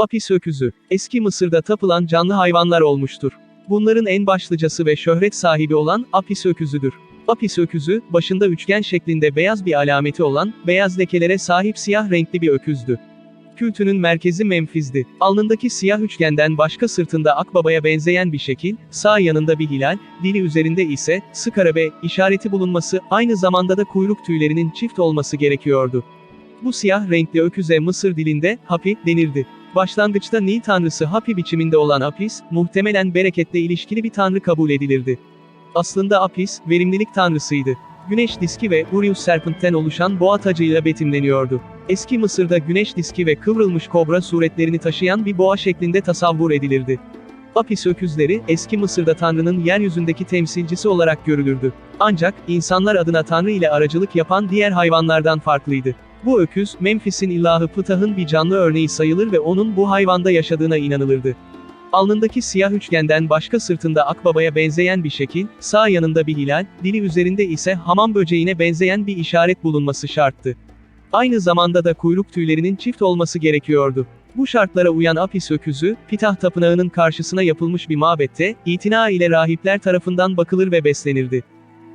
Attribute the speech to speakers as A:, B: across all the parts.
A: Apis öküzü, eski Mısır'da tapılan canlı hayvanlar olmuştur. Bunların en başlıcası ve şöhret sahibi olan Apis öküzüdür. Apis öküzü, başında üçgen şeklinde beyaz bir alameti olan, beyaz lekelere sahip siyah renkli bir öküzdü. Kültünün merkezi Memfiz'di. Alnındaki siyah üçgenden başka sırtında akbabaya benzeyen bir şekil, sağ yanında bir hilal, dili üzerinde ise, skarabe, işareti bulunması, aynı zamanda da kuyruk tüylerinin çift olması gerekiyordu. Bu siyah renkli öküze Mısır dilinde, Hapi, denirdi. Başlangıçta Nil tanrısı Hapi biçiminde olan Apis, muhtemelen bereketle ilişkili bir tanrı kabul edilirdi. Aslında Apis, verimlilik tanrısıydı. Güneş diski ve Urius Serpent'ten oluşan boğa tacıyla betimleniyordu. Eski Mısır'da güneş diski ve kıvrılmış kobra suretlerini taşıyan bir boğa şeklinde tasavvur edilirdi. Apis öküzleri, eski Mısır'da Tanrı'nın yeryüzündeki temsilcisi olarak görülürdü. Ancak, insanlar adına Tanrı ile aracılık yapan diğer hayvanlardan farklıydı. Bu öküz, Memphis'in ilahı Ptah'ın bir canlı örneği sayılır ve onun bu hayvanda yaşadığına inanılırdı. Alnındaki siyah üçgenden başka sırtında akbabaya benzeyen bir şekil, sağ yanında bir hilal, dili üzerinde ise hamam böceğine benzeyen bir işaret bulunması şarttı. Aynı zamanda da kuyruk tüylerinin çift olması gerekiyordu. Bu şartlara uyan Apis öküzü, Pitah tapınağının karşısına yapılmış bir mabette, itina ile rahipler tarafından bakılır ve beslenirdi.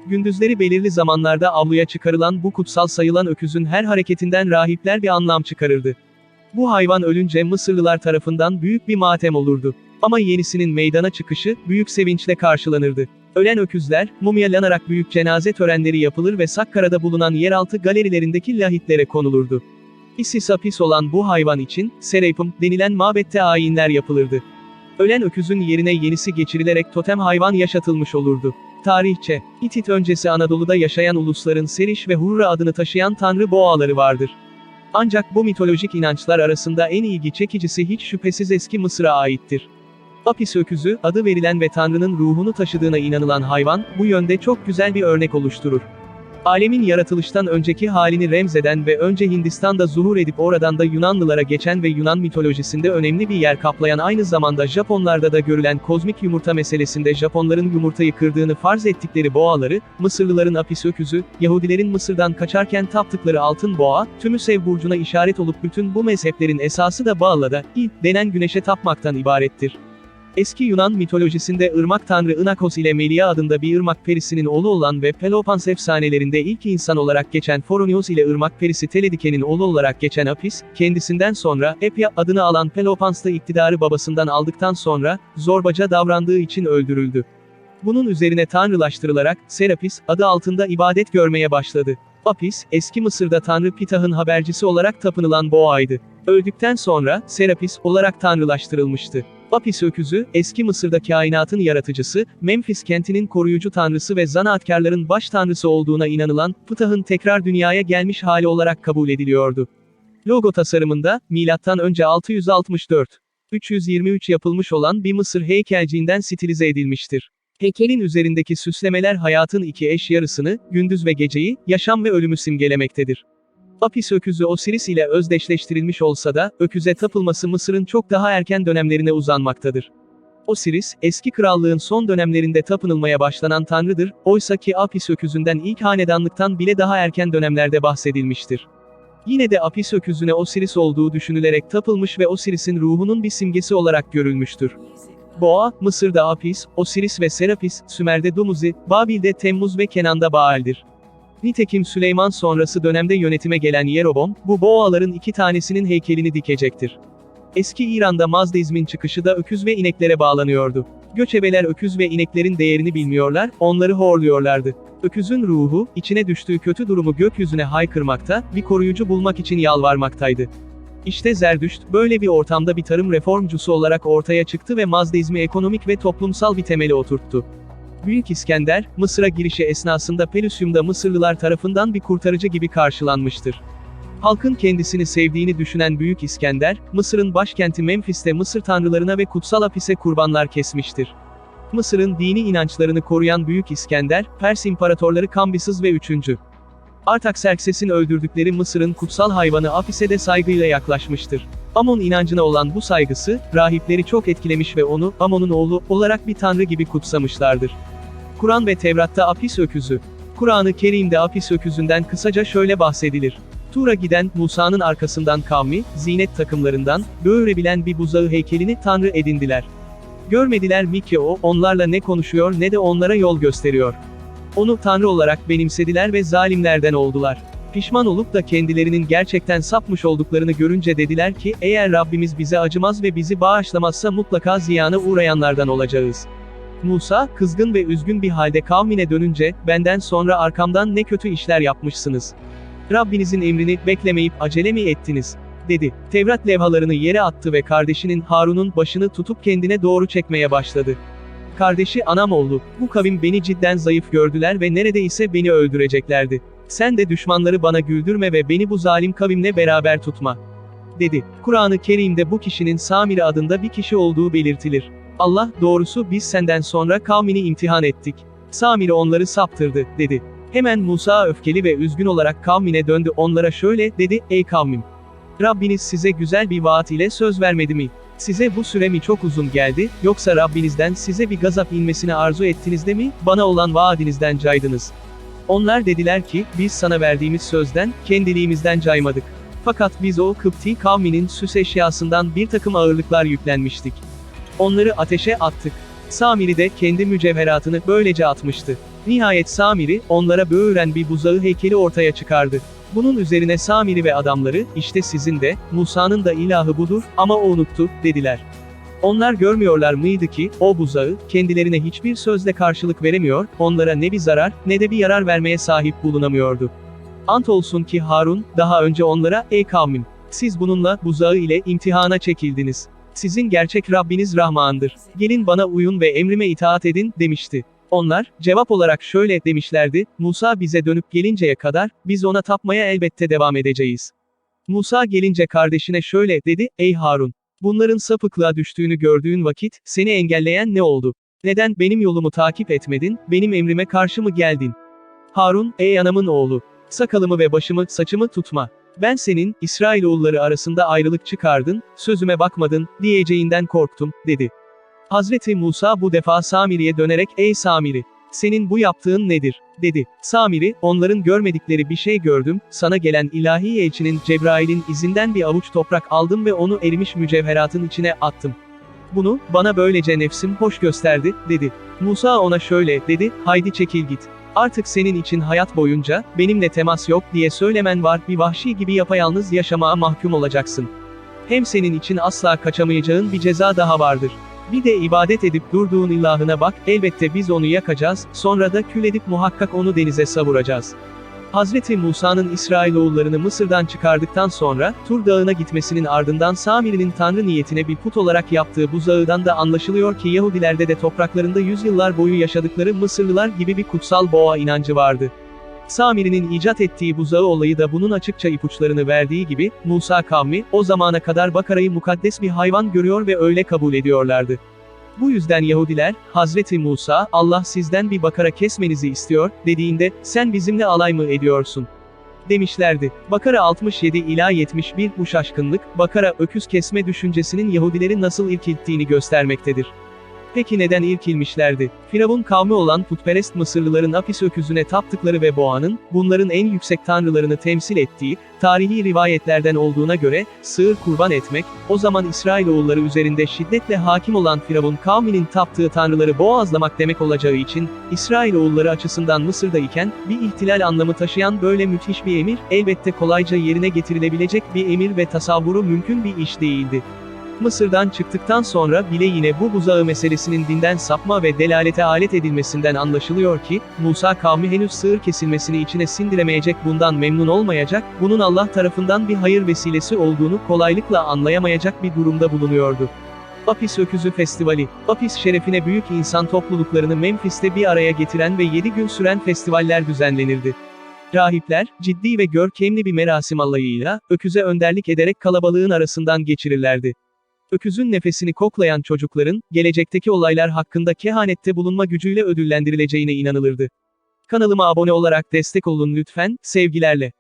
A: Gündüzleri belirli zamanlarda avluya çıkarılan bu kutsal sayılan öküzün her hareketinden rahipler bir anlam çıkarırdı. Bu hayvan ölünce Mısırlılar tarafından büyük bir matem olurdu. Ama yenisinin meydana çıkışı, büyük sevinçle karşılanırdı. Ölen öküzler, mumyalanarak büyük cenaze törenleri yapılır ve Sakkara'da bulunan yeraltı galerilerindeki lahitlere konulurdu. Isis apis olan bu hayvan için, Serapim, denilen mabette ayinler yapılırdı. Ölen öküzün yerine yenisi geçirilerek totem hayvan yaşatılmış olurdu. Tarihçe, Hitit öncesi Anadolu'da yaşayan ulusların Seriş ve Hurra adını taşıyan tanrı boğaları vardır. Ancak bu mitolojik inançlar arasında en ilgi çekicisi hiç şüphesiz eski Mısır'a aittir. Apis öküzü, adı verilen ve Tanrı'nın ruhunu taşıdığına inanılan hayvan, bu yönde çok güzel bir örnek oluşturur. Alemin yaratılıştan önceki halini remzeden ve önce Hindistan'da zuhur edip oradan da Yunanlılara geçen ve Yunan mitolojisinde önemli bir yer kaplayan aynı zamanda Japonlarda da görülen kozmik yumurta meselesinde Japonların yumurtayı kırdığını farz ettikleri boğaları, Mısırlıların Apis öküzü, Yahudilerin Mısır'dan kaçarken taptıkları altın boğa, tümü sev burcuna işaret olup bütün bu mezheplerin esası da Baala'da, İl, denen güneşe tapmaktan ibarettir. Eski Yunan mitolojisinde ırmak tanrı Inakos ile Melia adında bir ırmak perisinin oğlu olan ve Pelopans efsanelerinde ilk insan olarak geçen Foronios ile ırmak perisi Teledike'nin oğlu olarak geçen Apis, kendisinden sonra Epya adını alan Pelopans'ta iktidarı babasından aldıktan sonra, zorbaca davrandığı için öldürüldü. Bunun üzerine tanrılaştırılarak, Serapis, adı altında ibadet görmeye başladı. Apis, eski Mısır'da Tanrı Pitah'ın habercisi olarak tapınılan boğaydı. Öldükten sonra, Serapis, olarak tanrılaştırılmıştı. Apis öküzü, eski Mısır'da kainatın yaratıcısı, Memphis kentinin koruyucu tanrısı ve zanaatkarların baş tanrısı olduğuna inanılan, Ptah'ın tekrar dünyaya gelmiş hali olarak kabul ediliyordu. Logo tasarımında, önce 664 323 yapılmış olan bir Mısır heykelciğinden stilize edilmiştir. Heykelin üzerindeki süslemeler hayatın iki eş yarısını, gündüz ve geceyi, yaşam ve ölümü simgelemektedir. Apis öküzü Osiris ile özdeşleştirilmiş olsa da, öküze tapılması Mısır'ın çok daha erken dönemlerine uzanmaktadır. Osiris, eski krallığın son dönemlerinde tapınılmaya başlanan tanrıdır, oysa ki Apis öküzünden ilk hanedanlıktan bile daha erken dönemlerde bahsedilmiştir. Yine de Apis öküzüne Osiris olduğu düşünülerek tapılmış ve Osiris'in ruhunun bir simgesi olarak görülmüştür. Boğa, Mısır'da Apis, Osiris ve Serapis, Sümer'de Dumuzi, Babil'de Temmuz ve Kenan'da Baal'dir. Nitekim Süleyman sonrası dönemde yönetime gelen Yerobom, bu boğaların iki tanesinin heykelini dikecektir. Eski İran'da Mazdizm'in çıkışı da öküz ve ineklere bağlanıyordu. Göçebeler öküz ve ineklerin değerini bilmiyorlar, onları horluyorlardı. Öküzün ruhu, içine düştüğü kötü durumu gökyüzüne haykırmakta, bir koruyucu bulmak için yalvarmaktaydı. İşte Zerdüşt, böyle bir ortamda bir tarım reformcusu olarak ortaya çıktı ve Mazdizmi ekonomik ve toplumsal bir temeli oturttu. Büyük İskender, Mısır'a girişi esnasında Pelusium'da Mısırlılar tarafından bir kurtarıcı gibi karşılanmıştır. Halkın kendisini sevdiğini düşünen Büyük İskender, Mısır'ın başkenti Memphis'te Mısır tanrılarına ve kutsal Apis'e kurbanlar kesmiştir. Mısır'ın dini inançlarını koruyan Büyük İskender, Pers imparatorları Kambises ve 3. Artaxerxes'in öldürdükleri Mısır'ın kutsal hayvanı Apis'e de saygıyla yaklaşmıştır. Amon inancına olan bu saygısı, rahipleri çok etkilemiş ve onu, Amon'un oğlu, olarak bir tanrı gibi kutsamışlardır. Kur'an ve Tevrat'ta Apis öküzü. Kur'an-ı Kerim'de Apis öküzünden kısaca şöyle bahsedilir. Tur'a giden Musa'nın arkasından kavmi, zinet takımlarından, böğürebilen bir buzağı heykelini tanrı edindiler. Görmediler mi ki o, onlarla ne konuşuyor ne de onlara yol gösteriyor. Onu tanrı olarak benimsediler ve zalimlerden oldular. Pişman olup da kendilerinin gerçekten sapmış olduklarını görünce dediler ki, eğer Rabbimiz bize acımaz ve bizi bağışlamazsa mutlaka ziyana uğrayanlardan olacağız. Musa, kızgın ve üzgün bir halde kavmine dönünce, benden sonra arkamdan ne kötü işler yapmışsınız. Rabbinizin emrini beklemeyip acele mi ettiniz? dedi. Tevrat levhalarını yere attı ve kardeşinin Harun'un başını tutup kendine doğru çekmeye başladı. Kardeşi anam oldu. Bu kavim beni cidden zayıf gördüler ve neredeyse beni öldüreceklerdi. Sen de düşmanları bana güldürme ve beni bu zalim kavimle beraber tutma. Dedi. Kur'an-ı Kerim'de bu kişinin Samiri adında bir kişi olduğu belirtilir. Allah, doğrusu biz senden sonra kavmini imtihan ettik. Samiri onları saptırdı, dedi. Hemen Musa öfkeli ve üzgün olarak kavmine döndü onlara şöyle, dedi, ey kavmim. Rabbiniz size güzel bir vaat ile söz vermedi mi? Size bu süre mi çok uzun geldi, yoksa Rabbinizden size bir gazap inmesini arzu ettiniz de mi, bana olan vaadinizden caydınız? Onlar dediler ki, biz sana verdiğimiz sözden, kendiliğimizden caymadık. Fakat biz o Kıpti kavminin süs eşyasından bir takım ağırlıklar yüklenmiştik. Onları ateşe attık. Samiri de kendi mücevheratını böylece atmıştı. Nihayet Samiri, onlara böğüren bir buzağı heykeli ortaya çıkardı. Bunun üzerine Samiri ve adamları, işte sizin de, Musa'nın da ilahı budur, ama o unuttu, dediler. Onlar görmüyorlar mıydı ki, o buzağı, kendilerine hiçbir sözle karşılık veremiyor, onlara ne bir zarar, ne de bir yarar vermeye sahip bulunamıyordu. Ant olsun ki Harun, daha önce onlara, ey kavmim, siz bununla, buzağı ile imtihana çekildiniz. Sizin gerçek Rabbiniz Rahman'dır. Gelin bana uyun ve emrime itaat edin, demişti. Onlar, cevap olarak şöyle demişlerdi, Musa bize dönüp gelinceye kadar, biz ona tapmaya elbette devam edeceğiz. Musa gelince kardeşine şöyle dedi, ey Harun, bunların sapıklığa düştüğünü gördüğün vakit, seni engelleyen ne oldu? Neden benim yolumu takip etmedin, benim emrime karşı mı geldin? Harun, ey anamın oğlu, sakalımı ve başımı, saçımı tutma. Ben senin, İsrailoğulları arasında ayrılık çıkardın, sözüme bakmadın, diyeceğinden korktum, dedi. Hazreti Musa bu defa Samiri'ye dönerek, ey Samiri, senin bu yaptığın nedir? dedi. Samiri, onların görmedikleri bir şey gördüm, sana gelen ilahi elçinin Cebrail'in izinden bir avuç toprak aldım ve onu erimiş mücevheratın içine attım. Bunu, bana böylece nefsim hoş gösterdi, dedi. Musa ona şöyle, dedi, haydi çekil git. Artık senin için hayat boyunca, benimle temas yok diye söylemen var, bir vahşi gibi yapayalnız yaşamaya mahkum olacaksın. Hem senin için asla kaçamayacağın bir ceza daha vardır. Bir de ibadet edip durduğun ilahına bak, elbette biz onu yakacağız, sonra da kül edip muhakkak onu denize savuracağız. Hazreti Musa'nın İsrailoğullarını Mısır'dan çıkardıktan sonra, Tur Dağı'na gitmesinin ardından Samiri'nin Tanrı niyetine bir put olarak yaptığı buzağıdan da anlaşılıyor ki Yahudilerde de topraklarında yüzyıllar boyu yaşadıkları Mısırlılar gibi bir kutsal boğa inancı vardı. Samiri'nin icat ettiği buzağı olayı da bunun açıkça ipuçlarını verdiği gibi, Musa kavmi, o zamana kadar Bakara'yı mukaddes bir hayvan görüyor ve öyle kabul ediyorlardı. Bu yüzden Yahudiler, Hazreti Musa, Allah sizden bir bakara kesmenizi istiyor, dediğinde, sen bizimle alay mı ediyorsun? Demişlerdi. Bakara 67 ila 71 bu şaşkınlık, bakara öküz kesme düşüncesinin Yahudileri nasıl irkilttiğini göstermektedir. Peki neden irkilmişlerdi? Firavun kavmi olan putperest Mısırlıların Apis öküzüne taptıkları ve boğanın, bunların en yüksek tanrılarını temsil ettiği, tarihi rivayetlerden olduğuna göre, sığır kurban etmek, o zaman İsrailoğulları üzerinde şiddetle hakim olan Firavun kavminin taptığı tanrıları boğazlamak demek olacağı için, İsrailoğulları açısından Mısır'da iken, bir ihtilal anlamı taşıyan böyle müthiş bir emir, elbette kolayca yerine getirilebilecek bir emir ve tasavvuru mümkün bir iş değildi. Mısır'dan çıktıktan sonra bile yine bu buzağı meselesinin dinden sapma ve delalete alet edilmesinden anlaşılıyor ki, Musa kavmi henüz sığır kesilmesini içine sindiremeyecek bundan memnun olmayacak, bunun Allah tarafından bir hayır vesilesi olduğunu kolaylıkla anlayamayacak bir durumda bulunuyordu. Apis Öküzü Festivali, Apis şerefine büyük insan topluluklarını Memphis'te bir araya getiren ve 7 gün süren festivaller düzenlenirdi. Rahipler, ciddi ve görkemli bir merasim alayıyla, öküze önderlik ederek kalabalığın arasından geçirirlerdi. Öküzün nefesini koklayan çocukların, gelecekteki olaylar hakkında kehanette bulunma gücüyle ödüllendirileceğine inanılırdı. Kanalıma abone olarak destek olun lütfen, sevgilerle.